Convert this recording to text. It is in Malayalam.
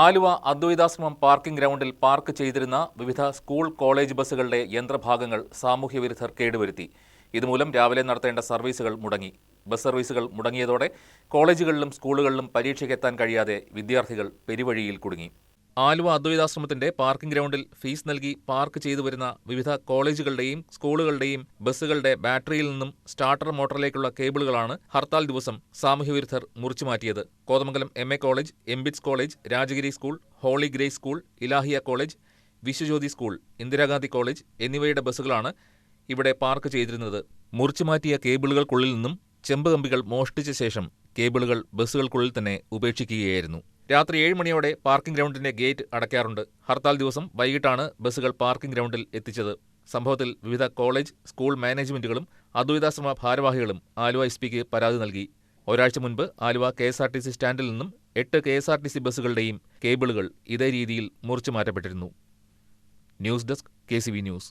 ആലുവ അദ്വൈതാശ്രമം പാർക്കിംഗ് ഗ്രൗണ്ടിൽ പാർക്ക് ചെയ്തിരുന്ന വിവിധ സ്കൂൾ കോളേജ് ബസ്സുകളുടെ യന്ത്രഭാഗങ്ങൾ സാമൂഹ്യവിരുദ്ധർ കേടുവരുത്തി. ഇതുമൂലം രാവിലെ നടത്തേണ്ട സർവീസുകൾ മുടങ്ങി. ബസ് സർവീസുകൾ മുടങ്ങിയതോടെ കോളേജുകളിലും സ്കൂളുകളിലും പരീക്ഷയ്ക്കെത്താൻ കഴിയാതെ വിദ്യാർത്ഥികൾ പെരുവഴിയിൽ കുടുങ്ങി. ആലുവ അദ്വൈതാശ്രമത്തിന്റെ പാർക്കിംഗ് ഗ്രൗണ്ടിൽ ഫീസ് നൽകി പാർക്ക് ചെയ്തു വരുന്ന വിവിധ കോളേജുകളുടെയും സ്കൂളുകളുടെയും ബസ്സുകളുടെ ബാറ്ററിയിൽ നിന്നും സ്റ്റാർട്ടർ മോട്ടറിലേക്കുള്ള കേബിളുകളാണ് ഹർത്താൽ ദിവസം സാമൂഹ്യവിരുദ്ധർ മുറിച്ചുമാറ്റിയത് Kothamangalam M A college MBITS college Rajagiri school holy grace school Ilahia college Viswajyothi school Indira Gandhi college എന്നിവയുടെ ബസ്സുകളാണ് ഇവിടെ പാർക്ക് ചെയ്തിരുന്നത്. മുറിച്ചുമാറ്റിയ കേബിളുകൾക്കുള്ളിൽ നിന്നും ചെമ്പ് കമ്പികൾ മോഷ്ടിച്ച ശേഷം കേബിളുകൾ ബസ്സുകൾക്കുള്ളിൽ തന്നെ ഉപേക്ഷിക്കുകയായിരുന്നു. രാത്രി ഏഴ് മണിയോടെ പാർക്കിംഗ് ഗ്രൗണ്ടിന്റെ ഗേറ്റ് അടയ്ക്കാറുണ്ട്. ഹർത്താൽ ദിവസം വൈകിട്ടാണ് ബസ്സുകൾ പാർക്കിംഗ് ഗ്രൗണ്ടിൽ എത്തിച്ചത്. സംഭവത്തിൽ വിവിധ കോളേജ് സ്കൂൾ മാനേജ്മെന്റുകളും അദ്വൈതാശ്രമ ഭാരവാഹികളും ആലുവ എസ് പിക്ക് പരാതി നൽകി. ഒരാഴ്ച മുൻപ് Aluva K S R T C സ്റ്റാൻഡിൽ നിന്നും എട്ട് K S R T C ബസ്സുകളുടെയും കേബിളുകൾ ഇതേ രീതിയിൽ മുറിച്ചു മാറ്റപ്പെട്ടിരുന്നു. News desk K C V news.